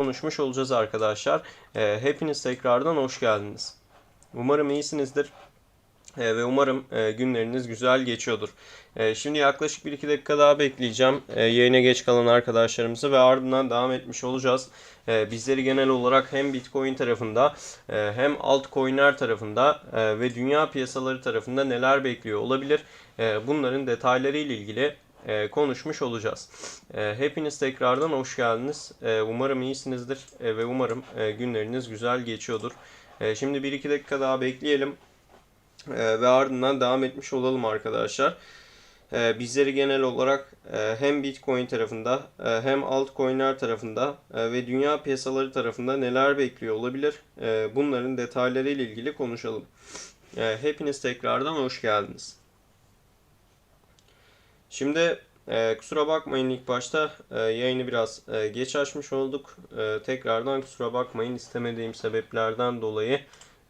konuşmuş olacağız arkadaşlar. Ee, hepiniz tekrardan hoş geldiniz. Umarım iyisinizdir. Ee, ve umarım e, günleriniz güzel geçiyordur. Ee, şimdi yaklaşık 1-2 dakika daha bekleyeceğim e, yayına geç kalan arkadaşlarımızı ve ardından devam etmiş olacağız. E, bizleri genel olarak hem Bitcoin tarafında e, hem altcoin'ler tarafında e, ve dünya piyasaları tarafında neler bekliyor olabilir? E, bunların detayları ile ilgili e, konuşmuş olacağız. E, hepiniz tekrardan hoş geldiniz. E, umarım iyisinizdir e, ve umarım e, günleriniz güzel geçiyordur. E, şimdi 1-2 dakika daha bekleyelim. Ee, ve ardından devam etmiş olalım arkadaşlar. Ee, bizleri genel olarak e, hem Bitcoin tarafında e, hem altcoin'ler tarafında e, ve dünya piyasaları tarafında neler bekliyor olabilir? E, bunların detayları ile ilgili konuşalım. E, hepiniz tekrardan hoş geldiniz. Şimdi e, kusura bakmayın ilk başta e, yayını biraz e, geç açmış olduk. E, tekrardan kusura bakmayın istemediğim sebeplerden dolayı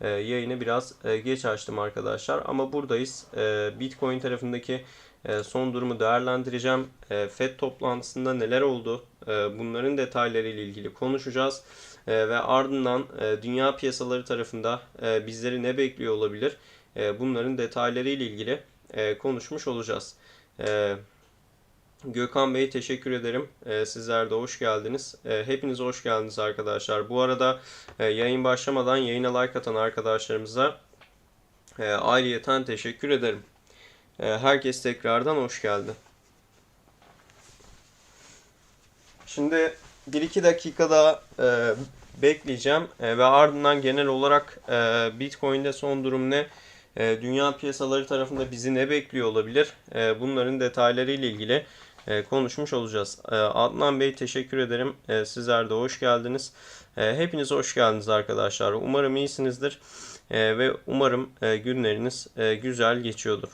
e, yayını biraz e, geç açtım arkadaşlar. Ama buradayız. E, Bitcoin tarafındaki e, son durumu değerlendireceğim. E, FED toplantısında neler oldu? E, bunların detayları ile ilgili konuşacağız. E, ve ardından e, dünya piyasaları tarafında e, bizleri ne bekliyor olabilir? E, bunların detayları ile ilgili e, konuşmuş olacağız. E, Gökhan Bey teşekkür ederim. Ee, sizler de hoş geldiniz. Ee, hepiniz hoş geldiniz arkadaşlar. Bu arada e, yayın başlamadan yayına like atan arkadaşlarımıza e, ayrıyeten teşekkür ederim. E, herkes tekrardan hoş geldi. Şimdi 1-2 dakika daha e, bekleyeceğim e, ve ardından genel olarak e, Bitcoin'de son durum ne? E, dünya piyasaları tarafında bizi ne bekliyor olabilir? E, bunların detayları ile ilgili e, konuşmuş olacağız. E, Adnan Bey teşekkür ederim. E, sizler de hoş geldiniz. E, hepiniz hoş geldiniz arkadaşlar. Umarım iyisinizdir e, ve umarım e, günleriniz e, güzel geçiyordur.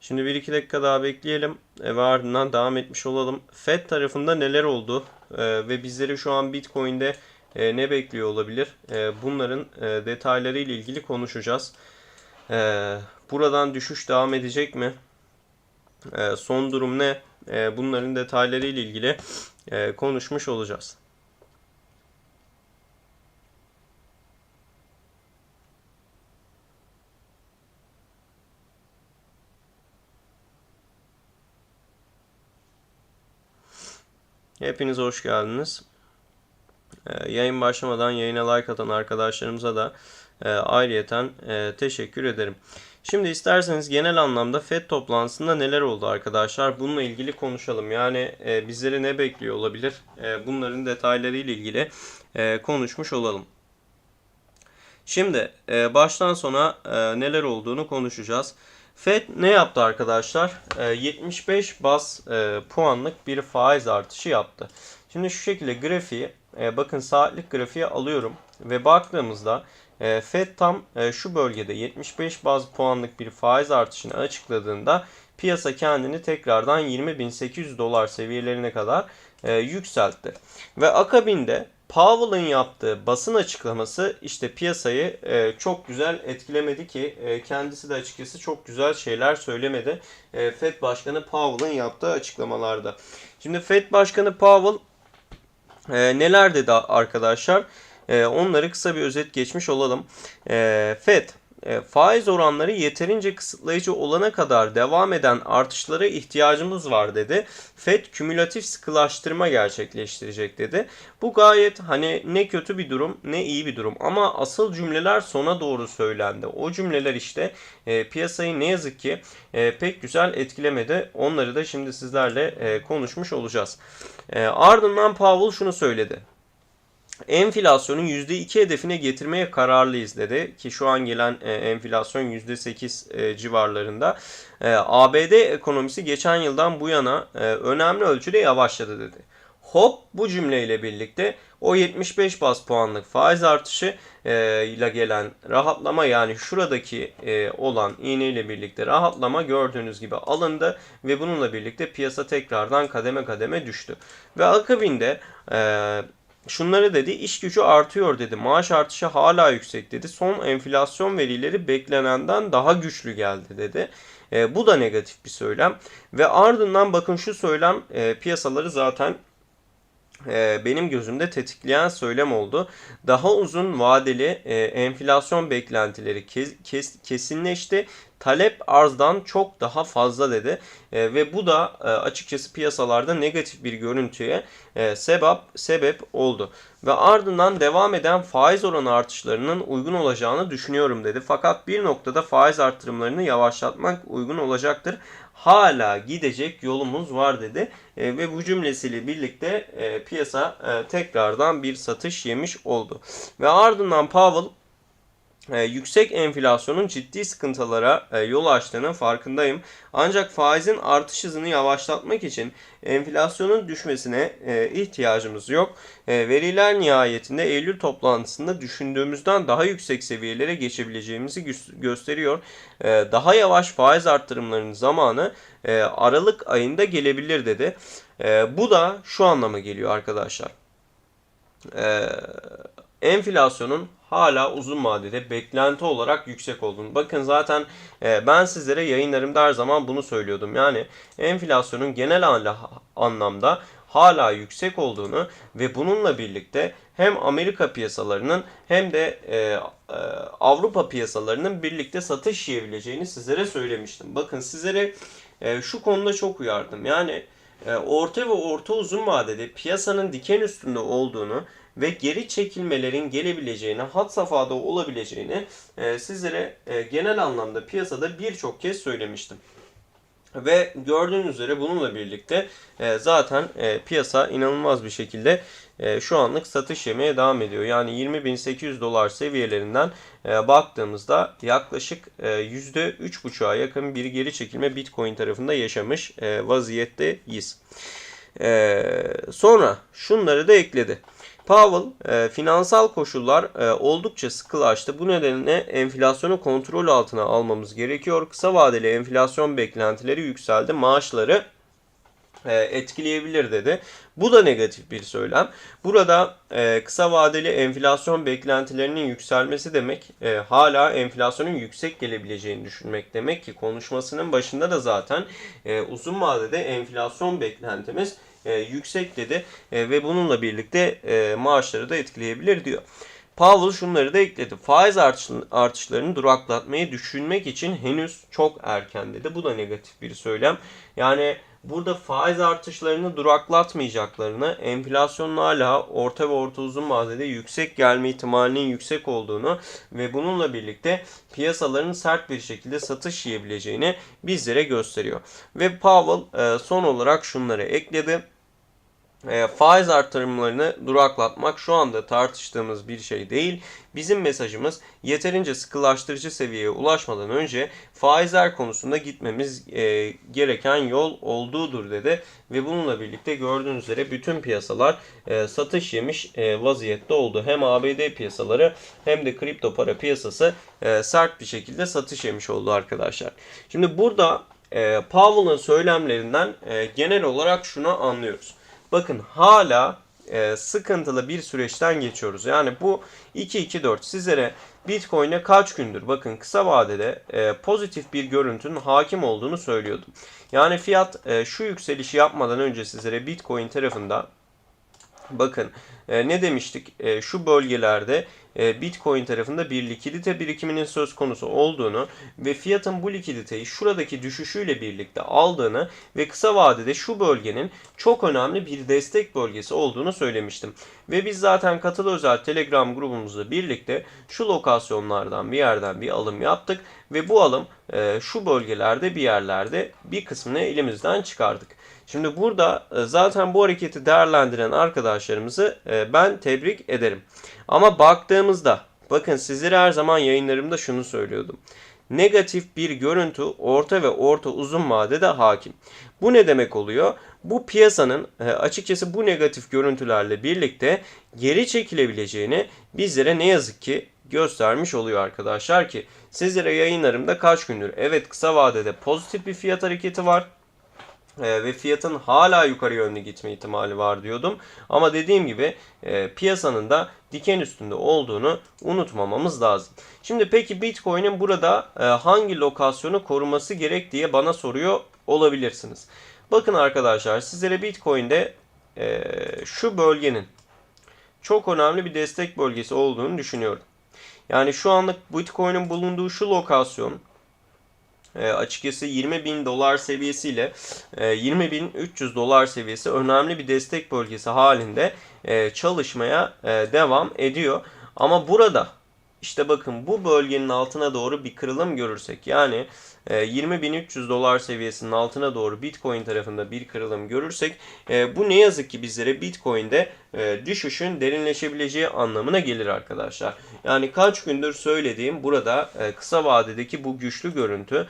Şimdi 1-2 dakika daha bekleyelim e, ve ardından devam etmiş olalım. FED tarafında neler oldu e, ve bizleri şu an Bitcoin'de e, ne bekliyor olabilir? E, bunların e, detayları ile ilgili konuşacağız. E, buradan düşüş devam edecek mi? E, son durum ne? E, bunların detayları ile ilgili e, konuşmuş olacağız. Hepiniz hoş geldiniz. E, yayın başlamadan yayına like atan arkadaşlarımıza da e, ayrıyeten e, teşekkür ederim. Şimdi isterseniz genel anlamda FED toplantısında neler oldu arkadaşlar? Bununla ilgili konuşalım. Yani e, bizleri ne bekliyor olabilir? Bunların detayları ile ilgili konuşmuş olalım. Şimdi baştan sona neler olduğunu konuşacağız. Fed ne yaptı arkadaşlar? E, 75 bas puanlık bir faiz artışı yaptı. Şimdi şu şekilde grafiği e, bakın saatlik grafiği alıyorum ve baktığımızda e, Fed tam e, şu bölgede 75 baz puanlık bir faiz artışını açıkladığında piyasa kendini tekrardan 20.800 dolar seviyelerine kadar e, yükseltti. Ve akabinde Powell'ın yaptığı basın açıklaması işte piyasayı e, çok güzel etkilemedi ki e, kendisi de açıkçası çok güzel şeyler söylemedi. E, Fed Başkanı Powell'ın yaptığı açıklamalarda. Şimdi Fed Başkanı Powell e, neler dedi arkadaşlar? E, onları kısa bir özet geçmiş olalım. E, FED faiz oranları yeterince kısıtlayıcı olana kadar devam eden artışlara ihtiyacımız var dedi. Fed kümülatif sıkılaştırma gerçekleştirecek dedi. Bu gayet hani ne kötü bir durum ne iyi bir durum ama asıl cümleler sona doğru söylendi. O cümleler işte e, piyasayı ne yazık ki e, pek güzel etkilemedi. Onları da şimdi sizlerle e, konuşmuş olacağız. E, ardından Powell şunu söyledi enflasyonun %2 hedefine getirmeye kararlıyız dedi ki şu an gelen e, enflasyon %8 e, civarlarında. E, ABD ekonomisi geçen yıldan bu yana önemli ölçüde yavaşladı dedi. Hop bu cümleyle birlikte o 75 bas puanlık faiz artışı e, ile gelen rahatlama yani şuradaki e, olan iğne ile birlikte rahatlama gördüğünüz gibi alındı ve bununla birlikte piyasa tekrardan kademe kademe düştü. Ve akabinde e, Şunları dedi iş gücü artıyor dedi. Maaş artışı hala yüksek dedi. Son enflasyon verileri beklenenden daha güçlü geldi dedi. E, bu da negatif bir söylem. Ve ardından bakın şu söylem e, piyasaları zaten e, benim gözümde tetikleyen söylem oldu. Daha uzun vadeli e, enflasyon beklentileri kes, kes, kesinleşti. Talep arzdan çok daha fazla dedi e, ve bu da e, açıkçası piyasalarda negatif bir görüntüye e, sebep sebep oldu ve ardından devam eden faiz oranı artışlarının uygun olacağını düşünüyorum dedi. Fakat bir noktada faiz artırımlarını yavaşlatmak uygun olacaktır hala gidecek yolumuz var dedi. E, ve bu cümlesiyle birlikte e, piyasa e, tekrardan bir satış yemiş oldu. Ve ardından Powell yüksek enflasyonun ciddi sıkıntılara e, yol açtığının farkındayım. Ancak faizin artış hızını yavaşlatmak için enflasyonun düşmesine e, ihtiyacımız yok. E, veriler nihayetinde Eylül toplantısında düşündüğümüzden daha yüksek seviyelere geçebileceğimizi gö- gösteriyor. Daha yavaş faiz arttırımlarının zamanı Aralık ayında gelebilir dedi. Bu da şu anlama geliyor arkadaşlar. Enflasyonun hala uzun vadede beklenti olarak yüksek olduğunu. Bakın zaten e, ben sizlere yayınlarımda her zaman bunu söylüyordum. Yani enflasyonun genel anlamda hala yüksek olduğunu ve bununla birlikte hem Amerika piyasalarının hem de e, e, Avrupa piyasalarının birlikte satış yiyebileceğini sizlere söylemiştim. Bakın sizlere e, şu konuda çok uyardım. Yani e, orta ve orta uzun vadede piyasanın diken üstünde olduğunu ve geri çekilmelerin gelebileceğini, hat safhada olabileceğini e, sizlere e, genel anlamda piyasada birçok kez söylemiştim. Ve gördüğünüz üzere bununla birlikte e, zaten e, piyasa inanılmaz bir şekilde e, şu anlık satış yemeye devam ediyor. Yani 20.800 dolar seviyelerinden e, baktığımızda yaklaşık e, %3.5'a yakın bir geri çekilme Bitcoin tarafında yaşamış e, vaziyetteyiz. E, sonra şunları da ekledi. Powell e, finansal koşullar e, oldukça sıkılaştı. Bu nedenle enflasyonu kontrol altına almamız gerekiyor. Kısa vadeli enflasyon beklentileri yükseldi. Maaşları e, etkileyebilir dedi. Bu da negatif bir söylem. Burada e, kısa vadeli enflasyon beklentilerinin yükselmesi demek e, hala enflasyonun yüksek gelebileceğini düşünmek demek ki konuşmasının başında da zaten e, uzun vadede enflasyon beklentimiz e, yüksek dedi e, ve bununla birlikte e, maaşları da etkileyebilir diyor. Powell şunları da ekledi. Faiz artışlarını duraklatmayı düşünmek için henüz çok erken dedi. Bu da negatif bir söylem. Yani burada faiz artışlarını duraklatmayacaklarını, enflasyonun hala orta ve orta uzun vadede yüksek gelme ihtimalinin yüksek olduğunu ve bununla birlikte piyasaların sert bir şekilde satış yiyebileceğini bizlere gösteriyor. Ve Powell e, son olarak şunları ekledi e, faiz artırımlarını duraklatmak şu anda tartıştığımız bir şey değil. Bizim mesajımız yeterince sıkılaştırıcı seviyeye ulaşmadan önce faizler konusunda gitmemiz e, gereken yol olduğudur dedi. Ve bununla birlikte gördüğünüz üzere bütün piyasalar e, satış yemiş e, vaziyette oldu. Hem ABD piyasaları hem de kripto para piyasası e, sert bir şekilde satış yemiş oldu arkadaşlar. Şimdi burada e, Powell'ın söylemlerinden e, genel olarak şunu anlıyoruz. Bakın hala e, sıkıntılı bir süreçten geçiyoruz. Yani bu 2-2-4 sizlere Bitcoin'e kaç gündür bakın kısa vadede e, pozitif bir görüntünün hakim olduğunu söylüyordum. Yani fiyat e, şu yükselişi yapmadan önce sizlere Bitcoin tarafında bakın e, ne demiştik? E, şu bölgelerde e, Bitcoin tarafında bir likidite birikiminin söz konusu olduğunu ve fiyatın bu likiditeyi şuradaki düşüşüyle birlikte aldığını ve kısa vadede şu bölgenin çok önemli bir destek bölgesi olduğunu söylemiştim. Ve biz zaten katılı özel Telegram grubumuzla birlikte şu lokasyonlardan bir yerden bir alım yaptık ve bu alım e, şu bölgelerde bir yerlerde bir kısmını elimizden çıkardık. Şimdi burada e, zaten bu hareketi değerlendiren arkadaşlarımızı e, ben tebrik ederim. Ama baktığımızda bakın sizlere her zaman yayınlarımda şunu söylüyordum. Negatif bir görüntü orta ve orta uzun vadede hakim. Bu ne demek oluyor? Bu piyasanın e, açıkçası bu negatif görüntülerle birlikte geri çekilebileceğini bizlere ne yazık ki göstermiş oluyor arkadaşlar ki sizlere yayınlarımda kaç gündür evet kısa vadede pozitif bir fiyat hareketi var e, ve fiyatın hala yukarı yönlü gitme ihtimali var diyordum. Ama dediğim gibi e, piyasanın da diken üstünde olduğunu unutmamamız lazım. Şimdi peki Bitcoin'in burada e, hangi lokasyonu koruması gerek diye bana soruyor olabilirsiniz. Bakın arkadaşlar sizlere Bitcoin'de e, şu bölgenin çok önemli bir destek bölgesi olduğunu düşünüyorum. Yani şu anlık Bitcoin'in bulunduğu şu lokasyon e, açıkçası 20 bin dolar seviyesiyle e, 20 bin 300 dolar seviyesi önemli bir destek bölgesi halinde e, çalışmaya e, devam ediyor. Ama burada işte bakın bu bölgenin altına doğru bir kırılım görürsek yani 20.300 dolar seviyesinin altına doğru Bitcoin tarafında bir kırılım görürsek e, bu ne yazık ki bizlere Bitcoin'de e, düşüşün derinleşebileceği anlamına gelir arkadaşlar. Yani kaç gündür söylediğim burada e, kısa vadedeki bu güçlü görüntü,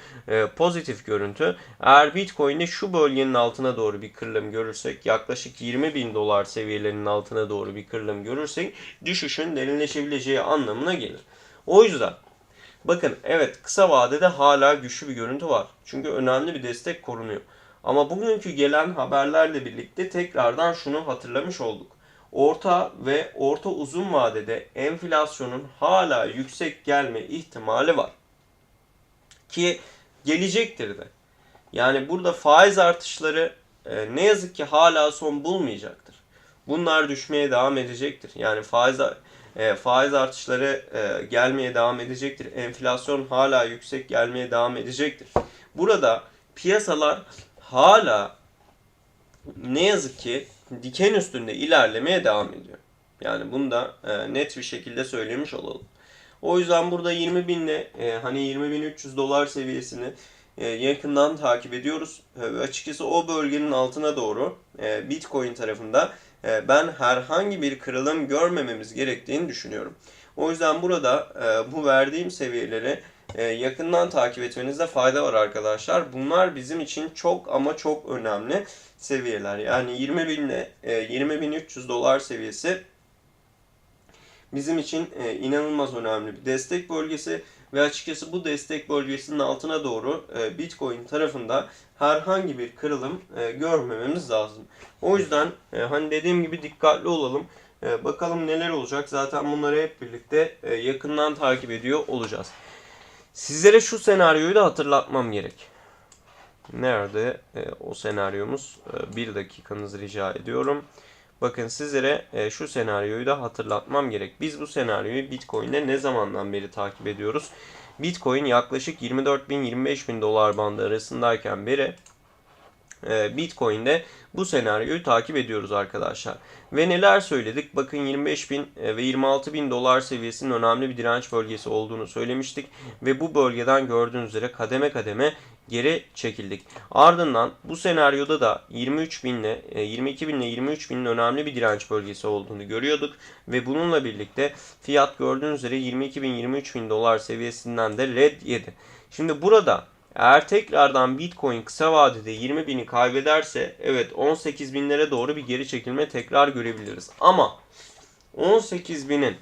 pozitif görüntü eğer Bitcoin'de şu bölgenin altına doğru bir kırılım görürsek yaklaşık 20 bin dolar seviyelerinin altına doğru bir kırılım görürsek düşüşün derinleşebileceği anlamına gelir. O yüzden bakın evet kısa vadede hala güçlü bir görüntü var. Çünkü önemli bir destek korunuyor. Ama bugünkü gelen haberlerle birlikte tekrardan şunu hatırlamış olduk. Orta ve orta uzun vadede enflasyonun hala yüksek gelme ihtimali var. Ki gelecektir de. Yani burada faiz artışları e, ne yazık ki hala son bulmayacaktır. Bunlar düşmeye devam edecektir. Yani faiz e, faiz artışları e, gelmeye devam edecektir. Enflasyon hala yüksek gelmeye devam edecektir. Burada piyasalar hala ne yazık ki diken üstünde ilerlemeye devam ediyor. Yani bunu da e, net bir şekilde söylemiş olalım. O yüzden burada 20 binle e, hani 20.300 dolar seviyesini e, yakından takip ediyoruz. E, açıkçası o bölgenin altına doğru e, Bitcoin tarafında ben herhangi bir kırılım görmememiz gerektiğini düşünüyorum. O yüzden burada e, bu verdiğim seviyeleri e, yakından takip etmenizde fayda var arkadaşlar. Bunlar bizim için çok ama çok önemli seviyeler. Yani 20 bin ile 20.300 dolar seviyesi bizim için inanılmaz önemli bir destek bölgesi ve açıkçası bu destek bölgesinin altına doğru Bitcoin tarafında herhangi bir kırılım görmememiz lazım. O yüzden hani dediğim gibi dikkatli olalım. Bakalım neler olacak. Zaten bunları hep birlikte yakından takip ediyor olacağız. Sizlere şu senaryoyu da hatırlatmam gerek. Nerede e, o senaryomuz? E, bir dakikanızı rica ediyorum. Bakın sizlere e, şu senaryoyu da hatırlatmam gerek. Biz bu senaryoyu Bitcoin'de ne zamandan beri takip ediyoruz? Bitcoin yaklaşık 24 bin 25 bin dolar bandı arasındayken beri e, Bitcoin'de bu senaryoyu takip ediyoruz arkadaşlar. Ve neler söyledik? Bakın 25 bin e, ve 26 bin dolar seviyesinin önemli bir direnç bölgesi olduğunu söylemiştik. Ve bu bölgeden gördüğünüz üzere kademe kademe geri çekildik. Ardından bu senaryoda da 23 bin ile 22 bin ile 23 binin önemli bir direnç bölgesi olduğunu görüyorduk. Ve bununla birlikte fiyat gördüğünüz üzere 22 bin 23 bin dolar seviyesinden de red yedi. Şimdi burada eğer tekrardan Bitcoin kısa vadede 20 bini kaybederse evet 18 binlere doğru bir geri çekilme tekrar görebiliriz. Ama 18 binin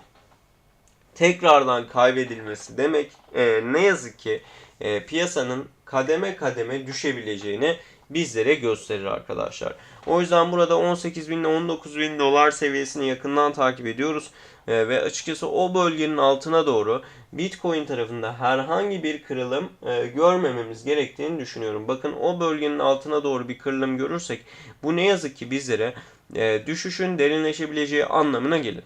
tekrardan kaybedilmesi demek e, ne yazık ki e, piyasanın kademe kademe düşebileceğini bizlere gösterir arkadaşlar. O yüzden burada 18 bin ile 19 bin dolar seviyesini yakından takip ediyoruz. E, ve açıkçası o bölgenin altına doğru Bitcoin tarafında herhangi bir kırılım e, görmememiz gerektiğini düşünüyorum. Bakın o bölgenin altına doğru bir kırılım görürsek bu ne yazık ki bizlere e, düşüşün derinleşebileceği anlamına gelir.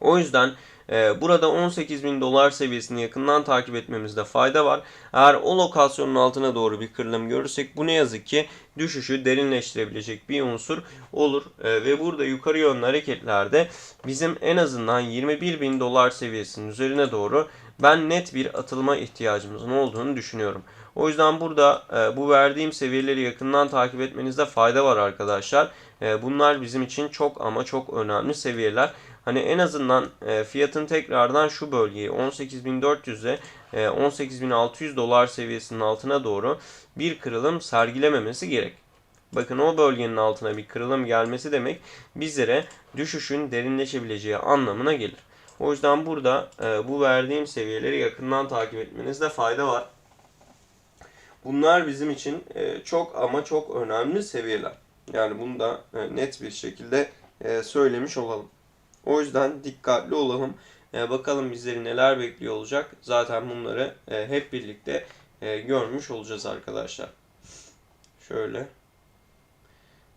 O yüzden ee, burada 18 bin dolar seviyesini yakından takip etmemizde fayda var. Eğer o lokasyonun altına doğru bir kırılım görürsek bu ne yazık ki düşüşü derinleştirebilecek bir unsur olur. Ee, ve burada yukarı yönlü hareketlerde bizim en azından 21 bin dolar seviyesinin üzerine doğru ben net bir atılma ihtiyacımızın olduğunu düşünüyorum. O yüzden burada e, bu verdiğim seviyeleri yakından takip etmenizde fayda var arkadaşlar. E, bunlar bizim için çok ama çok önemli seviyeler. Hani en azından e, fiyatın tekrardan şu bölgeyi 18.400'e e, 18.600 dolar seviyesinin altına doğru bir kırılım sergilememesi gerek. Bakın o bölgenin altına bir kırılım gelmesi demek bizlere düşüşün derinleşebileceği anlamına gelir. O yüzden burada e, bu verdiğim seviyeleri yakından takip etmenizde fayda var. Bunlar bizim için e, çok ama çok önemli seviyeler. Yani bunu da e, net bir şekilde e, söylemiş olalım. O yüzden dikkatli olalım. E, bakalım bizleri neler bekliyor olacak. Zaten bunları e, hep birlikte e, görmüş olacağız arkadaşlar. Şöyle.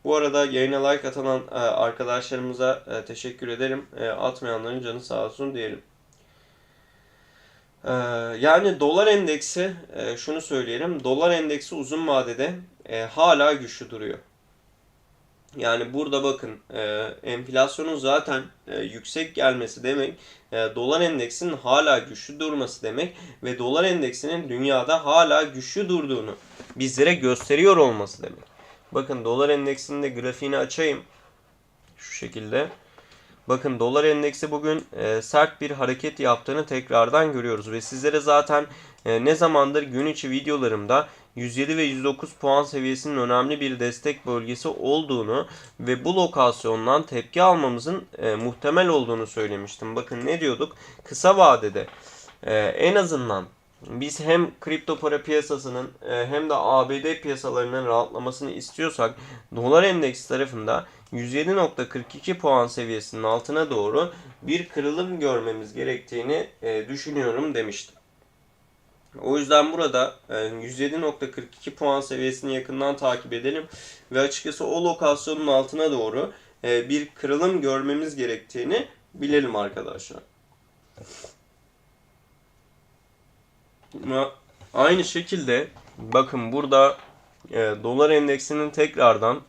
Bu arada yayına like atan e, arkadaşlarımıza e, teşekkür ederim. E, atmayanların canı sağ olsun diyelim. E, yani dolar endeksi e, şunu söyleyelim. Dolar endeksi uzun vadede e, hala güçlü duruyor. Yani burada bakın e, enflasyonun zaten e, yüksek gelmesi demek e, dolar endeksinin hala güçlü durması demek ve dolar endeksinin dünyada hala güçlü durduğunu bizlere gösteriyor olması demek. Bakın dolar endeksinin de grafiğini açayım. Şu şekilde. Bakın dolar endeksi bugün e, sert bir hareket yaptığını tekrardan görüyoruz ve sizlere zaten e, ne zamandır gün içi videolarımda 107 ve 109 puan seviyesinin önemli bir destek bölgesi olduğunu ve bu lokasyondan tepki almamızın e, muhtemel olduğunu söylemiştim. Bakın ne diyorduk? Kısa vadede e, en azından biz hem kripto para piyasasının e, hem de ABD piyasalarının rahatlamasını istiyorsak dolar endeksi tarafında 107.42 puan seviyesinin altına doğru bir kırılım görmemiz gerektiğini e, düşünüyorum demiştim. O yüzden burada e, 107.42 puan seviyesini yakından takip edelim ve açıkçası o lokasyonun altına doğru e, bir kırılım görmemiz gerektiğini bilelim arkadaşlar. Aynı şekilde bakın burada e, dolar endeksinin tekrardan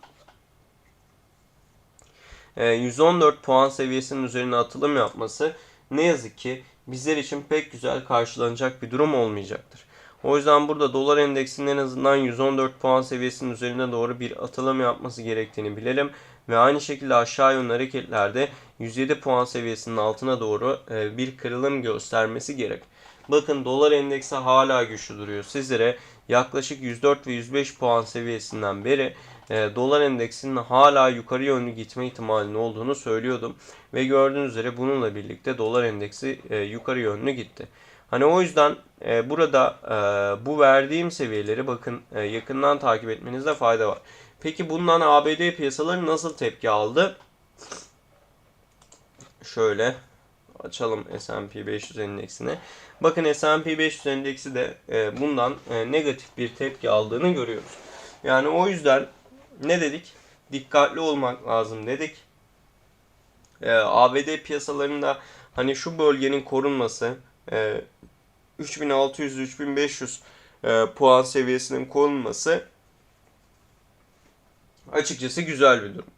e, 114 puan seviyesinin üzerine atılım yapması ne yazık ki bizler için pek güzel karşılanacak bir durum olmayacaktır. O yüzden burada dolar endeksinin en azından 114 puan seviyesinin üzerine doğru bir atılım yapması gerektiğini bilelim. Ve aynı şekilde aşağı yönlü hareketlerde 107 puan seviyesinin altına doğru e, bir kırılım göstermesi gerek. Bakın dolar endeksi hala güçlü duruyor. Sizlere yaklaşık 104 ve 105 puan seviyesinden beri dolar endeksinin hala yukarı yönlü gitme ihtimalinin olduğunu söylüyordum. Ve gördüğünüz üzere bununla birlikte dolar endeksi e, yukarı yönlü gitti. Hani o yüzden e, burada e, bu verdiğim seviyeleri bakın yakından takip etmenizde fayda var. Peki bundan ABD piyasaları nasıl tepki aldı? Şöyle açalım S&P 500 endeksini. Bakın S&P 500 endeksi de bundan negatif bir tepki aldığını görüyoruz. Yani o yüzden ne dedik? Dikkatli olmak lazım dedik. E, ABD piyasalarında hani şu bölgenin korunması e, 3600-3500 e, puan seviyesinin korunması açıkçası güzel bir durum.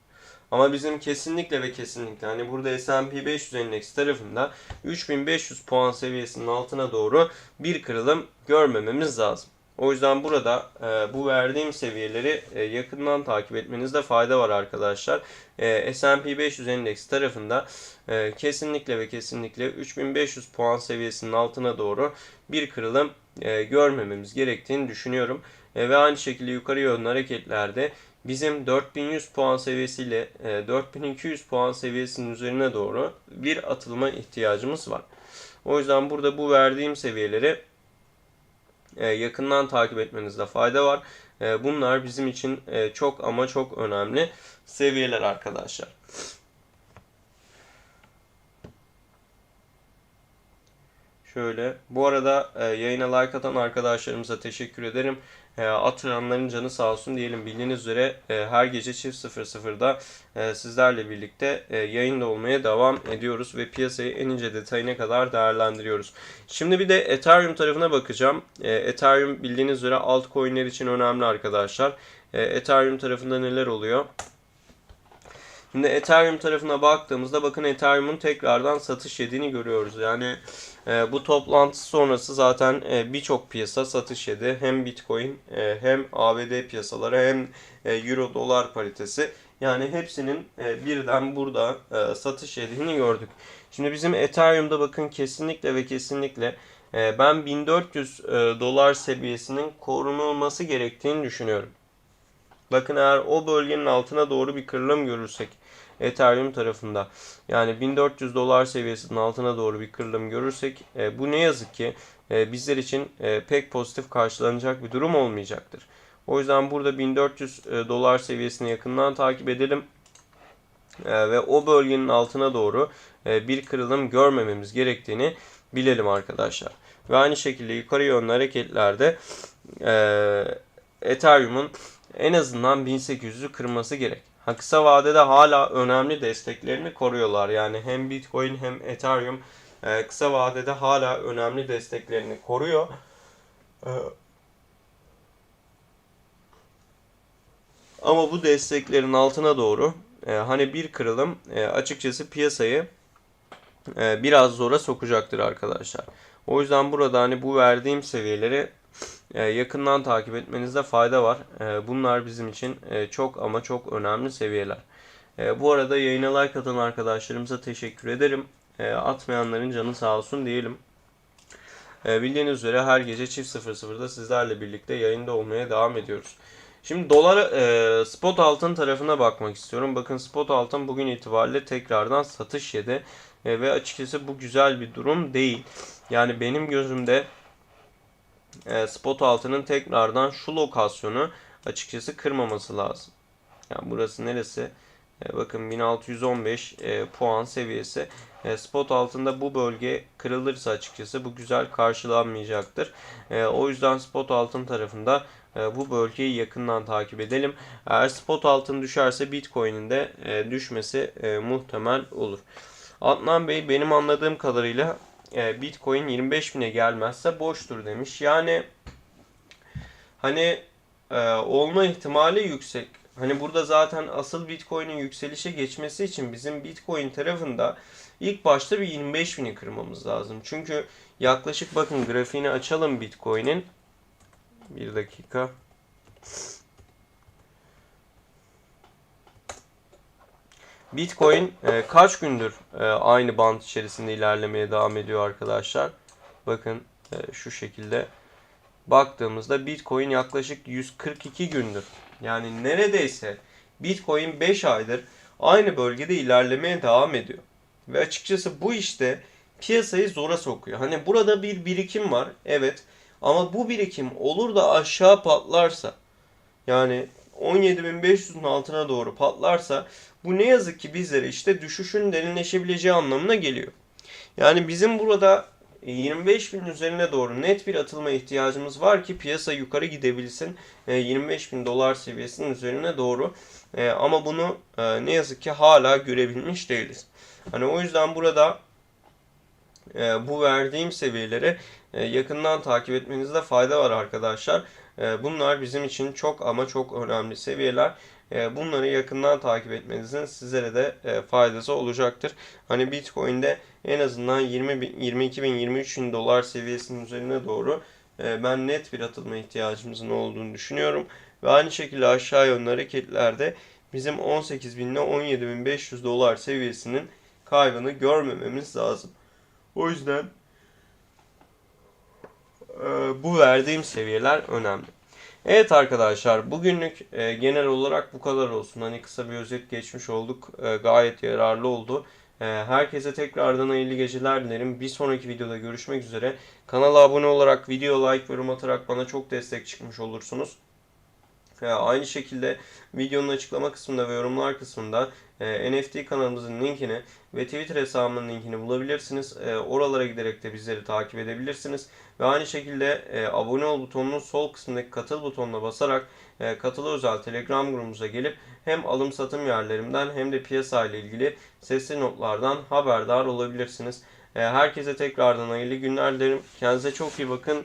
Ama bizim kesinlikle ve kesinlikle hani burada S&P 500 endeks tarafında 3500 puan seviyesinin altına doğru bir kırılım görmememiz lazım. O yüzden burada e, bu verdiğim seviyeleri e, yakından takip etmenizde fayda var arkadaşlar. E, S&P 500 endeks tarafında e, kesinlikle ve kesinlikle 3500 puan seviyesinin altına doğru bir kırılım e, görmememiz gerektiğini düşünüyorum. E, ve aynı şekilde yukarı yönlü hareketlerde bizim 4100 puan seviyesiyle e, 4200 puan seviyesinin üzerine doğru bir atılma ihtiyacımız var. O yüzden burada bu verdiğim seviyeleri yakından takip etmenizde fayda var. E, bunlar bizim için e, çok ama çok önemli seviyeler arkadaşlar. Şöyle. Bu arada e, yayına like atan arkadaşlarımıza teşekkür ederim. E, atıranların canı sağ olsun diyelim. Bildiğiniz üzere e, her gece çift 00'da e, sizlerle birlikte e, yayında olmaya devam ediyoruz ve piyasayı en ince detayına kadar değerlendiriyoruz. Şimdi bir de Ethereum tarafına bakacağım. E, Ethereum bildiğiniz üzere altcoin'ler için önemli arkadaşlar. E, Ethereum tarafında neler oluyor? Şimdi Ethereum tarafına baktığımızda bakın Ethereum'un tekrardan satış yediğini görüyoruz. Yani e, bu toplantı sonrası zaten e, birçok piyasa satış yedi. Hem Bitcoin e, hem ABD piyasaları hem e, Euro dolar paritesi. Yani hepsinin e, birden burada e, satış yediğini gördük. Şimdi bizim Ethereum'da bakın kesinlikle ve kesinlikle e, ben 1400 e, dolar seviyesinin korunulması gerektiğini düşünüyorum. Bakın eğer o bölgenin altına doğru bir kırılım görürsek Ethereum tarafında yani 1400 dolar seviyesinin altına doğru bir kırılım görürsek e, bu ne yazık ki e, bizler için e, pek pozitif karşılanacak bir durum olmayacaktır. O yüzden burada 1400 e, dolar seviyesini yakından takip edelim. E, ve o bölgenin altına doğru e, bir kırılım görmememiz gerektiğini bilelim arkadaşlar. Ve aynı şekilde yukarı yönlü hareketlerde e, Ethereum'un en azından 1800'ü kırması gerek. Ha, kısa vadede hala önemli desteklerini koruyorlar. Yani hem Bitcoin hem Ethereum e, kısa vadede hala önemli desteklerini koruyor. E, ama bu desteklerin altına doğru e, hani bir kırılım e, açıkçası piyasayı e, biraz zora sokacaktır arkadaşlar. O yüzden burada hani bu verdiğim seviyeleri yakından takip etmenizde fayda var. E, bunlar bizim için e, çok ama çok önemli seviyeler. E, bu arada yayına like atan arkadaşlarımıza teşekkür ederim. Atmayanların canı sağ olsun diyelim. Bildiğiniz üzere her gece çift 00'da sizlerle birlikte yayında olmaya devam ediyoruz. Şimdi dolar e, spot altın tarafına bakmak istiyorum. Bakın spot altın bugün itibariyle tekrardan satış yedi. Ve açıkçası bu güzel bir durum değil. Yani benim gözümde spot altının tekrardan şu lokasyonu açıkçası kırmaması lazım. Yani burası neresi? E, bakın 1615 e, puan seviyesi. E, spot altında bu bölge kırılırsa açıkçası bu güzel karşılanmayacaktır. E, o yüzden spot altın tarafında e, bu bölgeyi yakından takip edelim. Eğer spot altın düşerse Bitcoin'in de e, düşmesi e, muhtemel olur. Adnan Bey benim anladığım kadarıyla e, Bitcoin 25 bine gelmezse boştur demiş. Yani hani e, olma ihtimali yüksek. Hani burada zaten asıl Bitcoin'in yükselişe geçmesi için bizim Bitcoin tarafında ilk başta bir 25 bini kırmamız lazım. Çünkü yaklaşık bakın grafiğini açalım Bitcoin'in. Bir dakika. Bitcoin e, kaç gündür e, aynı band içerisinde ilerlemeye devam ediyor arkadaşlar. Bakın e, şu şekilde baktığımızda Bitcoin yaklaşık 142 gündür. Yani neredeyse Bitcoin 5 aydır aynı bölgede ilerlemeye devam ediyor. Ve açıkçası bu işte piyasayı zora sokuyor. Hani burada bir birikim var evet ama bu birikim olur da aşağı patlarsa yani 17.500'ün altına doğru patlarsa bu ne yazık ki bizlere işte düşüşün derinleşebileceği anlamına geliyor. Yani bizim burada 25 bin üzerine doğru net bir atılma ihtiyacımız var ki piyasa yukarı gidebilsin. 25 bin dolar seviyesinin üzerine doğru. E, Ama bunu e, ne yazık ki hala görebilmiş değiliz. Hani o yüzden burada e, bu verdiğim seviyeleri yakından takip etmenizde fayda var arkadaşlar. Bunlar bizim için çok ama çok önemli seviyeler. Bunları yakından takip etmenizin sizlere de faydası olacaktır. Hani Bitcoin'de en azından 20 bin, 22 bin 23 bin dolar seviyesinin üzerine doğru ben net bir atılma ihtiyacımızın olduğunu düşünüyorum. Ve aynı şekilde aşağı yönlü hareketlerde bizim 18 bin ile 17 bin 500 dolar seviyesinin kaybını görmememiz lazım. O yüzden bu verdiğim seviyeler önemli. Evet arkadaşlar bugünlük e, genel olarak bu kadar olsun. Hani kısa bir özet geçmiş olduk. E, gayet yararlı oldu. E, herkese tekrardan hayırlı geceler dilerim. Bir sonraki videoda görüşmek üzere. Kanala abone olarak, video like ve yorum atarak bana çok destek çıkmış olursunuz. Aynı şekilde videonun açıklama kısmında ve yorumlar kısmında e, NFT kanalımızın linkini ve Twitter hesabımın linkini bulabilirsiniz. E, oralara giderek de bizleri takip edebilirsiniz. Ve aynı şekilde e, abone ol butonunun sol kısmındaki katıl butonuna basarak e, katılı özel Telegram grubumuza gelip hem alım satım yerlerimden hem de piyasa ile ilgili sesli notlardan haberdar olabilirsiniz. Herkese tekrardan hayırlı günler dilerim. Kendinize çok iyi bakın.